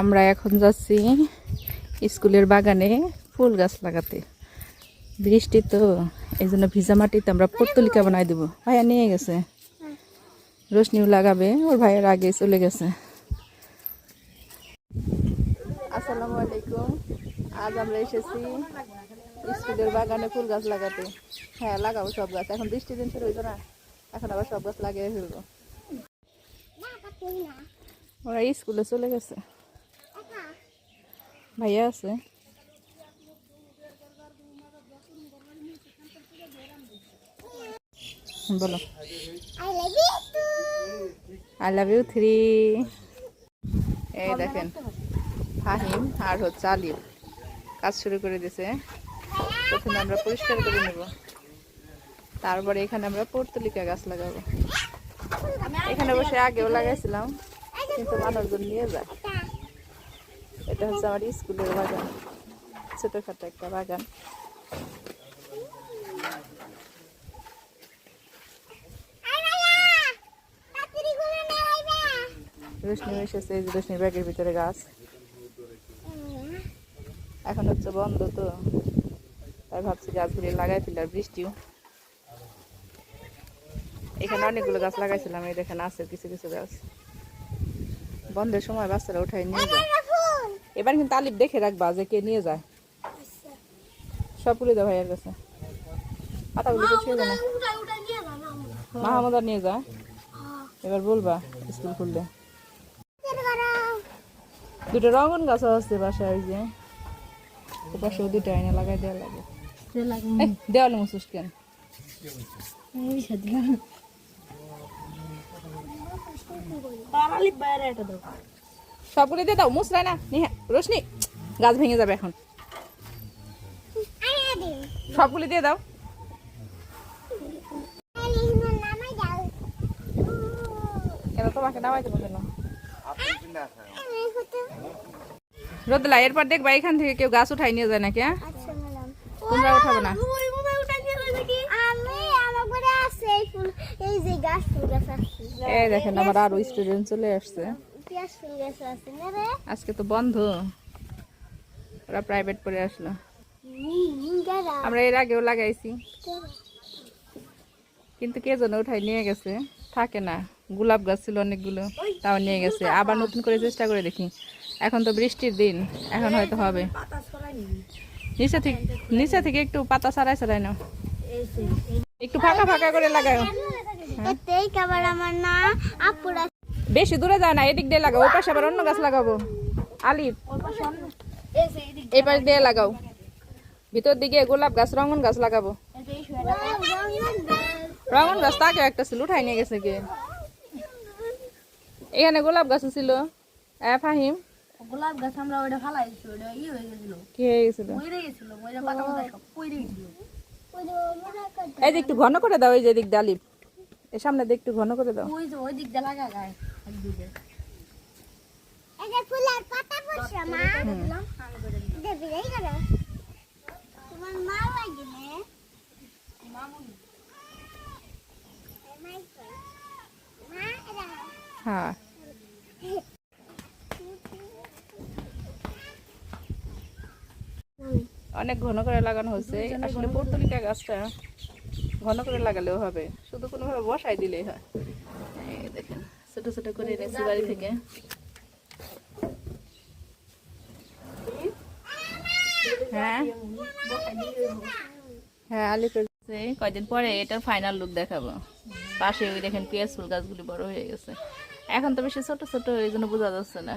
আমরা এখন যাচ্ছি স্কুলের বাগানে ফুল গাছ লাগাতে। বৃষ্টি তো, এই জন্য ভিজা মাটিতে আমরা পর্তলিকা বানাই দেবো। ভাইয়া নিয়ে গেছে। রোশনিও লাগাবে, ওর ভাইয়ের আগে চলে গেছে। আসসালামু আলাইকুম। আজ আমরা এসেছি স্কুলের বাগানে ফুল গাছ লাগাতে। হ্যাঁ লাগাবো সব গাছ। এখন বৃষ্টির দিন শুরু হইতো না। এখন আবার সব গাছ লাগিয়ে ফেলব। ওরা স্কুলে চলে গেছে। ভাইয়া আছে বলো আই লাভ ইউ থ্রি এই দেখেন ফাহিম আর হচ্ছে আলিফ কাজ শুরু করে দিছে। প্রথমে আমরা পরিষ্কার করে নেব। তারপরে এখানে আমরা পর্তলিকা গাছ লাগাবো। এখানে বসে আগেও লাগাইছিলাম কিন্তু মানুষজন নিয়ে যায়। এটা হচ্ছে আমার স্কুলের বাগান, ছোটখাটো একটা বাগান। রোশনি এসেছে, এই রোশনি ব্যাগের ভিতরে গাছ। এখন হচ্ছে বন্ধ তো, তাই ভাবছি গাছগুলি লাগাই ফেলে আর বৃষ্টিও। এখানে অনেকগুলো গাছ লাগাইছিলাম, এই দেখেন আছে কিছু কিছু গাছ। বন্ধের সময় বাচ্চারা উঠাই নিয়ে যায়। এবার কিন্তু আলিফ দেখে রাখবা যে কে নিয়ে যায়। সব পুলে দেওয়া ভাইয়ের কাছে। পাতাগুলো মাহমুদা নিয়ে যায় এবার বলবা স্কুল খুললে। দুটো রঙন গাছ আছে বাসায় ওই যে। ও পাশেও দুটো আইনা লাগাই দেওয়া লাগে। দেওয়ালে মুসুস কেন? সবগুলি দিয়ে দাও মুসরাই না নিহা রোশনি, গাছ ভেঙে যাবে এখন। সবগুলি দিয়ে দাও। তোমাকে নামাই দেবো রোদলা, এরপর দেখবা এখান থেকে কেউ গাছ উঠাই নিয়ে যায় নাকি হ্যাঁ? তোমরা উঠাবে না। এই দেখেন আমার আরও স্টুডেন্ট চলে আসছে। আজকে তো বন্ধ। ওরা প্রাইভেট পড়ে আসলো। আমরা এর আগেও লাগাইছি। কিন্তু কে যেন উঠাই নিয়ে গেছে। থাকে না। গোলাপ গাছ ছিল অনেকগুলো, তাও নিয়ে গেছে। আবার নতুন করে চেষ্টা করে দেখি। এখন তো বৃষ্টির দিন। এখন হয়তো হবে। নিচে থেকে নিচে থেকে একটু পাতা সারাই সারাই নাও। একটু ফাঁকা ফাঁকা করে লাগাও। আমার না, আপুরা বেশি দূরে যায় না এদিক দিয়ে লাগাও ওই পাশে আবার অন্য গাছ লাগাবো। আলিফ এই পাশ দিয়ে লাগাও। ভিতর দিকে গোলাপ গাছ রঙন গাছ লাগাবো। রঙন গাছ তাকে একটা ছিল উঠাই নিয়ে গেছে কে? এখানে গোলাপ গাছ ছিল। এ ফাহিম? গোলাপ গাছ আমরা ওইটা ফালাইছি ওইটা ই হয়ে গেছিল। কি হয়ে গেছিল? মরে গেছিল মরে পাতা পাতা সব পড়ে গেছিল। এই যে একটু ঘন করে দাও এই যে দিক ডালিপ এর সামনে দিয়ে একটু ঘন করে দাও। ওই যে ওই দিক দিয়ে লাগা গায় একদিকে এটা ফুলের পাতা পড়ছে মা। দেবি এই করো তোমার মা লাগে না মা হ্যাঁ। অনেক ঘন করে লাগানো হয়েছে। আসলে পর্তুলিকা গাছটা ঘন করে লাগালেও হবে। শুধু কোনোভাবে বসাই দিলেই হয়। দেখেন, ছোট ছোট করে এনেছি বাড়ি থেকে। হ্যাঁ? হ্যাঁ কয়দিন পরে এটার ফাইনাল লুক দেখাবো। পাশে ওই দেখেন পেঁয়াজ ফুল গাছগুলি বড় হয়ে গেছে। এখন তো বেশি ছোট ছোট, এই জন্য বোঝা যাচ্ছে না।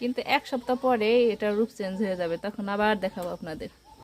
কিন্তু এক সপ্তাহ পরে এটার রূপ চেঞ্জ হয়ে যাবে, তখন আবার দেখাবো আপনাদের।